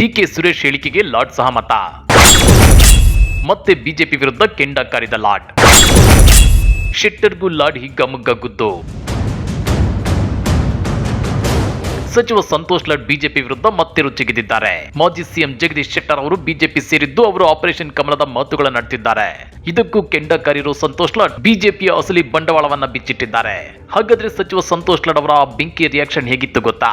DK Suresh ಹೇಳಿಕೆಗೆ ಲಾಡ್ ಸಹಮತ. ಮತ್ತೆ ಬಿಜೆಪಿ ವಿರುದ್ಧ ಕೆಂಡ ಕಾರಿದ ಲಾಡ್ ಶೆಟ್ಟರ್ಗೂ ಲಾಡ್ ಹಿಗ್ಗಮುಗ್ಗ ಗುದ್ದು. ಸಚಿವ ಸಂತೋಷ್ ಲಾಡ್ ಬಿಜೆಪಿ ವಿರುದ್ಧ ಮತ್ತೆ ರುಚಿಗಿದ್ದಾರೆ ಮಾಜಿ ಸಿಎಂ ಜಗದೀಶ್ ಶೆಟ್ಟರ್ ಅವರು ಬಿಜೆಪಿ ಸೇರಿದ್ದು ಅವರು ಆಪರೇಷನ್ ಕಮಲದ ಮಾತುಗಳನ್ನಾಡ್ತಿದ್ದಾರೆ ಇದಕ್ಕೂ ಕೆಂಡ ಕಾರಿರೋ ಸಂತೋಷ್ ಲಾಡ್ ಬಿಜೆಪಿಯ ಅಸಲಿ ಬಂಡವಾಳವನ್ನ ಬಿಚ್ಚಿಟ್ಟಿದ್ದಾರೆ. ಹಾಗಾದ್ರೆ ಸಚಿವ ಸಂತೋಷ್ ಲಾಡ್ ಅವರ ಬೆಂಕಿ ರಿಯಾಕ್ಷನ್ ಹೇಗಿತ್ತು ಗೊತ್ತಾ?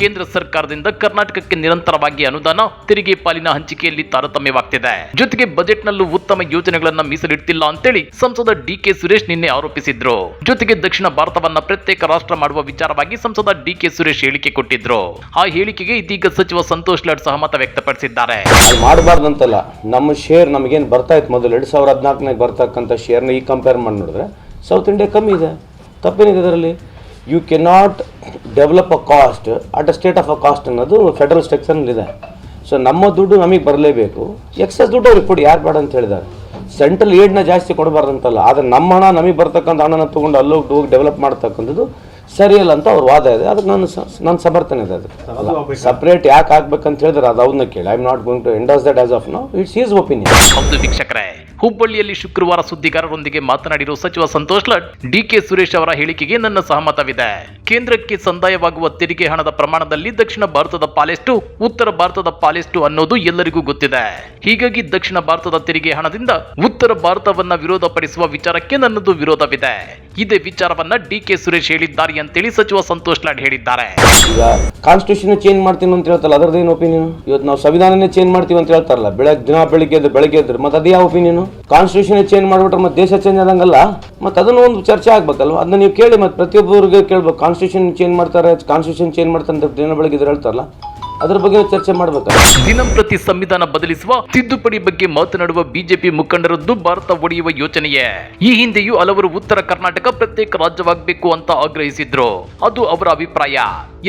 ಕೇಂದ್ರ ಸರ್ಕಾರದಿಂದ ಕರ್ನಾಟಕಕ್ಕೆ ನಿರಂತರವಾಗಿ ಅನುದಾನ, ತೆರಿಗೆ ಪಾಲಿನ ಹಂಚಿಕೆಯಲ್ಲಿ ತಾರತಮ್ಯವಾಗ್ತಿದೆ. ಜೊತೆಗೆ ಬಜೆಟ್ನಲ್ಲೂ ಉತ್ತಮ ಯೋಜನೆಗಳನ್ನ ಮೀಸಲಿಡ್ತಿಲ್ಲ ಅಂತೇಳಿ ಸಂಸದ ಡಿ ಕೆ ಸುರೇಶ್ ನಿನ್ನೆ ಆರೋಪಿಸಿದ್ರು. ಜೊತೆಗೆ ದಕ್ಷಿಣ ಭಾರತವನ್ನ ಪ್ರತ್ಯೇಕ ರಾಷ್ಟ್ರ ಮಾಡುವ ವಿಚಾರವಾಗಿ ಸಂಸದ ಡಿ ಕೆ ಸುರೇಶ್ ಹೇಳಿಕೆ ಕೊಟ್ಟಿದ್ರು. ಆ ಹೇಳಿಕೆಗೆ ಇದೀಗ ಸಚಿವ ಸಂತೋಷ್ ಲಾಡ್ ಸಹಮತ ವ್ಯಕ್ತಪಡಿಸಿದ್ದಾರೆ. ಮಾಡಬಾರ್ದಂತಲ್ಲ, ನಮ್ಮ ಶೇರ್ ನಮಗೇನು ಬರ್ತಾ ಇತ್ತು ಮೊದಲು? ಎರಡು ಸಾವಿರದ ಹದಿನಾಲ್ಕನಾಗ ಬರ್ತಕ್ಕಂಥ ಶೇರ್ನ ಈಗ ಕಂಪೇರ್ ಮಾಡಿ ನೋಡಿದ್ರೆ ಸೌತ್ ಇಂಡಿಯಾ ಕಮ್ಮಿ ಇದೆ. ತಪ್ಪೇನಿದೆ ಅದರಲ್ಲಿ you cannot develop a caste at a state of a caste ಅನ್ನೋದು ಫೆಡರಲ್ ಸ್ಟ್ರಕ್ಚರ್ನಲ್ಲಿದೆ ಸೊ ನಮ್ಮ ದುಡ್ಡು ನಮಗೆ ಬರಲೇಬೇಕು. ಎಕ್ಸಸ್ ದುಡ್ಡು ಅವ್ರಿಗೆ ಕೊಡಿ ಯಾರು ಬೇಡ ಅಂತ ಹೇಳಿದ್ದಾರೆ. ಸೆಂಟ್ರಲ್ ಏಡ್ನ ಜಾಸ್ತಿ ಕೊಡಬಾರ್ದಂತಲ್ಲ ಆದರೆ ನಮ್ಮ ಹಣ ನಮಗೆ ಬರ್ತಕ್ಕಂಥ ಹಣನ ತೊಗೊಂಡು ಅಲ್ಲೋಗಿ ಹೋಗಿ ಡೆವಲಪ್ ಮಾಡ್ತಕ್ಕಂಥದ್ದು ಸರಿಯಲ್ಲ ಅಂತ ಅವ್ರ ವಾದ ಇದೆ. ಅದಕ್ಕೆ ನಾನು ಸ- ನನ್ನ ಸಮರ್ಥನೆ ಇದೆ ಅದಕ್ಕೆ. ಸಪ್ರೇಟ್ ಯಾಕೆ ಆಗ್ಬೇಕಂತ ಹೇಳಿದ್ರೆ ಅದು ಅವನ್ನ ಕೇಳಿ. I am not going to endorse that as of no it's is opinion ಶಿಕ್ಷಕರೇ. ವೀಕ್ಷಕರೇ ಹುಬ್ಬಳ್ಳಿಯಲ್ಲಿ ಶುಕ್ರವಾರ ಸುದ್ದಿಗಾರರೊಂದಿಗೆ ಮಾತನಾಡಿರುವ ಸಚಿವ ಸಂತೋಷ್ ಲಟ್ ಡಿಕೆ ಸುರೇಶ್ ಅವರ ಹೇಳಿಕೆಗೆ ನನ್ನ ಸಹಮತವಿದೆ. ಕೇಂದ್ರಕ್ಕೆ ಸಂದಾಯವಾಗುವ ತೆರಿಗೆ ಹಣದ ಪ್ರಮಾಣದಲ್ಲಿ ದಕ್ಷಿಣ ಭಾರತದ ಪಾಲೆಷ್ಟು ಉತ್ತರ ಭಾರತದ ಪಾಲೆಷ್ಟು ಅನ್ನೋದು ಎಲ್ಲರಿಗೂ ಗೊತ್ತಿದೆ. ಹೀಗಾಗಿ ದಕ್ಷಿಣ ಭಾರತದ ತೆರಿಗೆ ಹಣದಿಂದ ಉತ್ತರ ಭಾರತವನ್ನ ವಿರೋಧಪಡಿಸುವ ವಿಚಾರಕ್ಕೆ ನನ್ನದು ವಿರೋಧವಿದೆ. ಇದೇ ವಿಚಾರವನ್ನ ಡಿ ಕೆ ಸುರೇಶ್ ಹೇಳಿದ್ದಾರೆ ಅಂತೇಳಿ ಸಚಿವ ಸಂತೋಷ್ ಲಾಡ್ ಹೇಳಿದ್ದಾರೆ. ಈಗ ಕಾನ್ಸ್ಟಿಟ್ಯೂಷನ್ ಚೇಂಜ್ ಮಾಡ್ತೀನಿ ಅಂತ ಹೇಳ್ತಾರಲ್ಲ ಅದರದೇನು ಒಪಿನಿಯನ್ ಇವತ್ತು ನಾವು ಸಂವಿಧಾನನೇ ಚೇಂಜ್ ಮಾಡ್ತೀವಿ ಅಂತ ಹೇಳ್ತಾರಲ್ಲ ಬೆಳಗ್ಗೆ ದಿನ ಬೆಳಿಗ್ಗೆ ಎದ್ದು ಬೆಳಗ್ಗೆ ಎದ್ರೆ ಮತ್ತೆ ಅದೇ ಯಾವ ಒಪಿನಿಯನ್ ಕಾನ್ಸ್ಟಿಟ್ಯೂಷನ್ ಚೇಂಜ್ ಮಾಡ್ಬಿಟ್ರೆ ಮತ್ತೆ ದೇಶ ಚೇಂಜ್ ಆದಂಗಲ್ಲ? ಮತ್ತೆ ಅದನ್ನು ಒಂದು ಚರ್ಚೆ ಆಗ್ಬೇಕಲ್ವ? ಅದನ್ನ ನೀವು ಕೇಳಿ ಮತ್ತೆ ಪ್ರತಿಯೊಬ್ಬರಿಗೆ ಕೇಳ್ಬೇಕು ಕಾನ್ಸ್ಟಿಟ್ಯೂಷನ್ ಚೇಂಜ್ ಮಾಡ್ತಾರೆ ಕಾನ್ಸ್ಟಿಟ್ಯೂಷನ್ ಚೇಂಜ್ ಮಾಡ್ತಾರೆ ಅಂತ ದಿನ ಬೆಳಗ್ಗೆ ಹೇಳ್ತಾರಲ್ಲ ಅದ್ರ ಬಗ್ಗೆ ಚರ್ಚೆ ಮಾಡಬೇಕು? ದಿನಂಪ್ರತಿ ಸಂವಿಧಾನ ಬದಲಿಸುವ ತಿದ್ದುಪಡಿ ಬಗ್ಗೆ ಮಾತನಾಡುವ ಬಿಜೆಪಿ ಮುಖಂಡರದ್ದು ಭಾರತ ಒಡೆಯುವ ಯೋಚನೆಯೇ? ಈ ಹಿಂದೆಯೂ ಹಲವರು ಉತ್ತರ ಕರ್ನಾಟಕ ಪ್ರತ್ಯೇಕ ರಾಜ್ಯವಾಗಬೇಕು ಅಂತ ಆಗ್ರಹಿಸಿದ್ರು. ಅದು ಅವರ ಅಭಿಪ್ರಾಯ.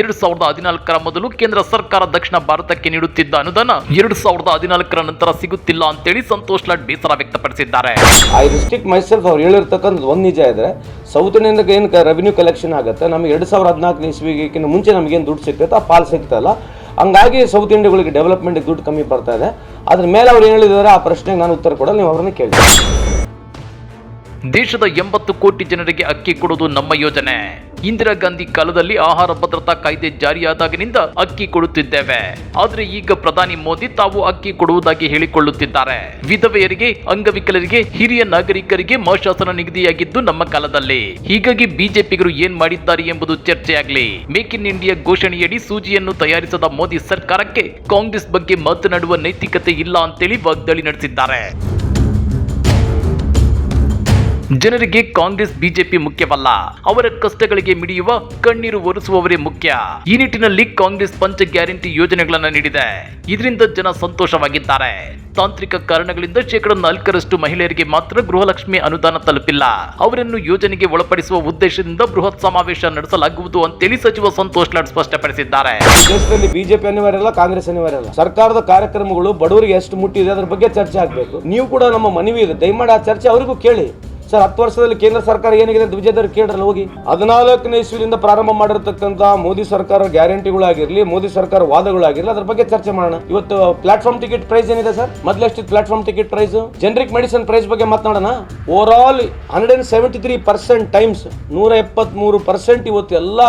ಎರಡ್ ಸಾವಿರದ ಹದಿನಾಲ್ಕರ ಮೊದಲು ಕೇಂದ್ರ ಸರ್ಕಾರ ದಕ್ಷಿಣ ಭಾರತಕ್ಕೆ ನೀಡುತ್ತಿದ್ದ ಅನುದಾನ ಎರಡ್ ಸಾವಿರದ ಹದಿನಾಲ್ಕರ ನಂತರ ಸಿಗುತ್ತಿಲ್ಲ ಅಂತೇಳಿ ಸಂತೋಷ್ ಲಾಡ್ ಬೇಸರ ವ್ಯಕ್ತಪಡಿಸಿದ್ದಾರೆ. ಐ ರಿಸ್ಟ್ರಿಕ್ಟ್ ಮೈಸೆಲ್ಫ್ ಅವ್ರು ಹೇಳಿರ್ತಕ್ಕಂಥದ್ದು ಒಂದು ನಿಜ ಇದ್ರೆ ಸೌತ್ ಇಂಡಿಯಾದ ಏನು ರೆವಿನ್ಯೂ ಕಲೆಕ್ಷನ್ ಆಗುತ್ತೆ ನಮಗೆ ಎರಡು ಸಾವಿರದ ಹದಿನಾಲ್ಕು ಇಸ್ವಿಗಿಂತ ಮುಂಚೆ ನಮಗೇನು ದುಡ್ಡು ಸಿಗ್ತೈತೆ ಆ ಪಾಲ್ ಸಿಗ್ತಲ್ಲ ಹಂಗಾಗಿ ಸೌತ್ ಇಂಡಿಯಾಗಳಿಗೆ ಡೆವಲಪ್ಮೆಂಟ್ಗೆ ದುಡ್ಡು ಕಮ್ಮಿ ಬರ್ತಾ ಇದೆ. ಅದ್ರ ಮೇಲೆ ಅವ್ರು ಏನು ಹೇಳಿದ್ದಾರೆ ಆ ಪ್ರಶ್ನೆಗೆ ನಾನು ಉತ್ತರ ಕೊಡಲು ನೀವು ಅವ್ರನ್ನ ಕೇಳಿ. ದೇಶದ ಎಂಬತ್ತು ಕೋಟಿ ಜನರಿಗೆ ಅಕ್ಕಿ ಕೊಡೋದು ನಮ್ಮ ಯೋಜನೆ. ಇಂದಿರಾ ಗಾಂಧಿ ಕಾಲದಲ್ಲಿ ಆಹಾರ ಭದ್ರತಾ ಕಾಯ್ದೆ ಜಾರಿಯಾದಾಗಿನಿಂದ ಅಕ್ಕಿ ಕೊಡುತ್ತಿದ್ದೇವೆ. ಆದ್ರೆ ಈಗ ಪ್ರಧಾನಿ ಮೋದಿ ತಾವು ಅಕ್ಕಿ ಕೊಡುವುದಾಗಿ ಹೇಳಿಕೊಳ್ಳುತ್ತಿದ್ದಾರೆ. ವಿಧವೆಯರಿಗೆ, ಅಂಗವಿಕಲರಿಗೆ, ಹಿರಿಯ ನಾಗರಿಕರಿಗೆ ಮಾಶಾಸನ ನಿಗದಿಯಾಗಿದ್ದು ನಮ್ಮ ಕಾಲದಲ್ಲಿ. ಹೀಗಾಗಿ ಬಿಜೆಪಿಗರು ಏನ್ ಮಾಡಿದ್ದಾರೆ ಎಂಬುದು ಚರ್ಚೆಯಾಗಲಿ. ಮೇಕ್ ಇನ್ ಇಂಡಿಯಾ ಘೋಷಣೆಯಡಿ ಸೂಜಿಯನ್ನು ತಯಾರಿಸದ ಮೋದಿ ಸರ್ಕಾರಕ್ಕೆ ಕಾಂಗ್ರೆಸ್ ಬಗ್ಗೆ ಮಾತನಾಡುವ ನೈತಿಕತೆ ಇಲ್ಲ ಅಂತೇಳಿ ವಾಗ್ದಾಳಿ ನಡೆಸಿದ್ದಾರೆ. ಜನರಿಗೆ ಕಾಂಗ್ರೆಸ್, ಬಿಜೆಪಿ ಮುಖ್ಯವಲ್ಲ. ಅವರ ಕಷ್ಟಗಳಿಗೆ ಮಿಡಿಯುವ, ಕಣ್ಣೀರು ಒರೆಸುವವರೇ ಮುಖ್ಯ. ಈ ನಿಟ್ಟಿನಲ್ಲಿ ಕಾಂಗ್ರೆಸ್ ಪಂಚ ಗ್ಯಾರಂಟಿ ಯೋಜನೆಗಳನ್ನು ನೀಡಿದೆ. ಇದರಿಂದ ಜನ ಸಂತೋಷವಾಗಿದ್ದಾರೆ. ತಾಂತ್ರಿಕ ಕಾರಣಗಳಿಂದ ಶೇಕಡ ನಾಲ್ಕರಷ್ಟು ಮಹಿಳೆಯರಿಗೆ ಮಾತ್ರ ಗೃಹಲಕ್ಷ್ಮಿ ಅನುದಾನ ತಲುಪಿಲ್ಲ. ಅವರನ್ನು ಯೋಜನೆಗೆ ಒಳಪಡಿಸುವ ಉದ್ದೇಶದಿಂದ ಬೃಹತ್ ಸಮಾವೇಶ ನಡೆಸಲಾಗುವುದು ಅಂತೇಳಿ ಸಚಿವ ಸಂತೋಷ್ ಲಾಡ್ ಸ್ಪಷ್ಟಪಡಿಸಿದ್ದಾರೆ. ದೇಶದಲ್ಲಿ ಬಿಜೆಪಿ ಅನಿವಾರ್ಯ ಕಾಂಗ್ರೆಸ್ ಅನಿವಾರ್ಯ ಸರ್ಕಾರದ ಕಾರ್ಯಕ್ರಮಗಳು ಬಡವರಿಗೆ ಎಷ್ಟು ಮುಟ್ಟಿದೆ ಅದ್ರ ಬಗ್ಗೆ ಚರ್ಚೆ ಆಗಬೇಕು. ನೀವು ಕೂಡ ನಮ್ಮ ಮನವಿ ಇದೆ, ದಯಮಾಡಿ ಆ ಚರ್ಚೆ ಅವರಿಗೂ ಕೇಳಿ. ಸರ್, ಹತ್ತು ವರ್ಷದಲ್ಲಿ ಕೇಂದ್ರ ಸರ್ಕಾರ ಏನಿದೆ ಅಂತ ವಿಜಯದವ್ರು ಕೇಳ್ರಲ್ಲ ಹೋಗಿ. ಹದಿನಾಲ್ಕನೇ ಇಸ್ವಿಯಿಂದ ಪ್ರಾರಂಭ ಮಾಡಿರ್ತಕ್ಕಂಥ ಮೋದಿ ಸರ್ಕಾರ ಗ್ಯಾರಂಟಿಗಳಾಗಿರ್ಲಿ, ಮೋದಿ ಸರ್ಕಾರ ವಾದಗಳಾಗಿರ್ಲಿ, ಅದ್ರ ಬಗ್ಗೆ ಚರ್ಚೆ ಮಾಡೋಣ. ಇವತ್ತು ಪ್ಲಾಟ್ಫಾರ್ಮ್ ಟಿಕೆಟ್ ಪ್ರೈಸ್ ಏನಿದೆ sir? ಮೊದಲೆಷ್ಟು platform ticket price generic medicine price ಬಗ್ಗೆ ಮಾತನಾಡೋಣ. Over all hundred and seventy three percent times ನೂರ ಎಪ್ಪತ್ಮೂರು ಪರ್ಸೆಂಟ್ ಇವತ್ತು ಎಲ್ಲ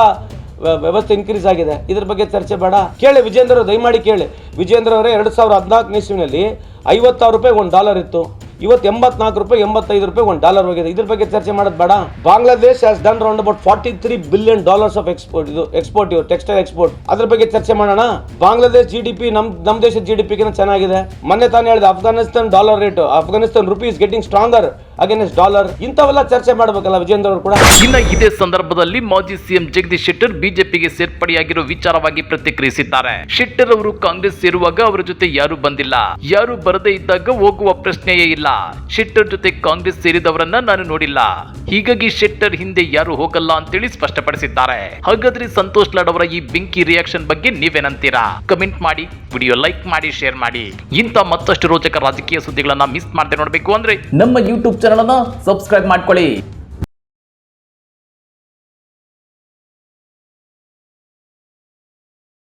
ವ್ಯ- ವ್ಯವಸ್ಥೆ ಇನ್ಕ್ರೀಸ್ ಆಗಿದೆ. ಇದ್ರ ಬಗ್ಗೆ ಚರ್ಚೆ ಬೇಡ. ಕೇಳಿ ವಿಜೇಂದ್ರ ದಯಮಾಡಿ ಕೇಳಿ. ವಿಜೇಂದ್ರ ಅವರೇ, ಎರಡು ಸಾವಿರದ ಹದಿನಾಲ್ಕನೇ ಇಸ್ವಿನಲ್ಲಿ ಐವತ್ತಾರು ರೂಪಾಯಿ ಒಂದು ಡಾಲರ್ ಇತ್ತು. ಇವತ್ತು ಎಂಬತ್ನಾಲ್ಕು ರೂಪಾಯಿ, ಎಂಬತ್ತೈದು ರೂಪಾಯಿ ಒಂದು ಡಾಲರ್ ಹೋಗಿದೆ. ಇದ್ರ ಬಗ್ಗೆ ಚರ್ಚೆ ಮಾಡೋದು ಬೇಡ. Bangladesh has done round about forty three billion dollars of export ಇದು ಎಕ್ಸ್ಪೋರ್ಟ್ ಇವರು ಟೆಕ್ಸ್ಟೈಲ್ ಎಕ್ಸ್ಪೋರ್ಟ್ ಅದ್ರ ಬಗ್ಗೆ ಚರ್ಚೆ ಮಾಡೋಣ. ಬಾಂಗ್ಲಾದೇಶ್ ಜಿ ಡಿ ಪಿ ನಮ್ ನಮ್ಮ ದೇಶದ ಜಿ ಡಿ ಪಿಗಿನ ಚೆನ್ನಾಗಿದೆ. ಮೊನ್ನೆ ತಾನೇ ಹೇಳಿದೆ Afghanistan dollar rate Afghanistan rupees getting stronger against dollar ಇಂಥವೆಲ್ಲ ಚರ್ಚೆ ಮಾಡಬೇಕಲ್ಲ ವಿಜೇಂದ್ರ ಅವರು ಕೂಡ. ಇನ್ನ ಇದೇ ಸಂದರ್ಭದಲ್ಲಿ ಮಾಜಿ ಸಿಎಂ ಜಗದೀಶ್ ಶೆಟ್ಟರ್ ಬಿಜೆಪಿಗೆ ಸೇರ್ಪಡೆಯಾಗಿರೋ ವಿಚಾರವಾಗಿ ಪ್ರತಿಕ್ರಿಯಿಸಿದ್ದಾರೆ. ಶೆಟ್ಟರ್ ಅವರು ಕಾಂಗ್ರೆಸ್ ಸೇರುವಾಗ ಅವರ ಜೊತೆ ಯಾರು ಬಂದಿಲ್ಲ. ಯಾರು ಬರದೇ ಇದ್ದಾಗ ಹೋಗುವ ಪ್ರಶ್ನೆಯೇ ಇಲ್ಲ. ಶೆಟ್ಟರ್ ಜೊತೆ ಕಾಂಗ್ರೆಸ್ ಸೇರಿದವರನ್ನ ನಾನು ನೋಡಿಲ್ಲ. ಹೀಗಾಗಿ ಶೆಟ್ಟರ್ ಹಿಂದೆ ಯಾರು ಹೋಗಲ್ಲ ಅಂತೇಳಿ ಸ್ಪಷ್ಟಪಡಿಸಿದ್ದಾರೆ. ಹಾಗಾದ್ರೆ ಸಂತೋಷ್ ಲಾಡ್ ಅವರ ಈ ಬೆಂಕಿ ರಿಯಾಕ್ಷನ್ ಬಗ್ಗೆ ನೀವೇನಂತೀರಾ? ಕಮೆಂಟ್ ಮಾಡಿ ವಿಡಿಯೋ ಲೈಕ್ ಮಾಡಿ ಶೇರ್ ಮಾಡಿ. ಇಂಥ ಮತ್ತಷ್ಟು ರೋಚಕ ರಾಜಕೀಯ ಸುದ್ದಿಗಳನ್ನ ಮಿಸ್ ಮಾಡದೆ ನೋಡಬೇಕು ಅಂದ್ರೆ ನಮ್ಮ ಯೂಟ್ಯೂಬ್ ಚಾನಲ್ ಅನ್ನು ಸಬ್ಸ್ಕ್ರೈಬ್ ಮಾಡ್ಕೊಳ್ಳಿ.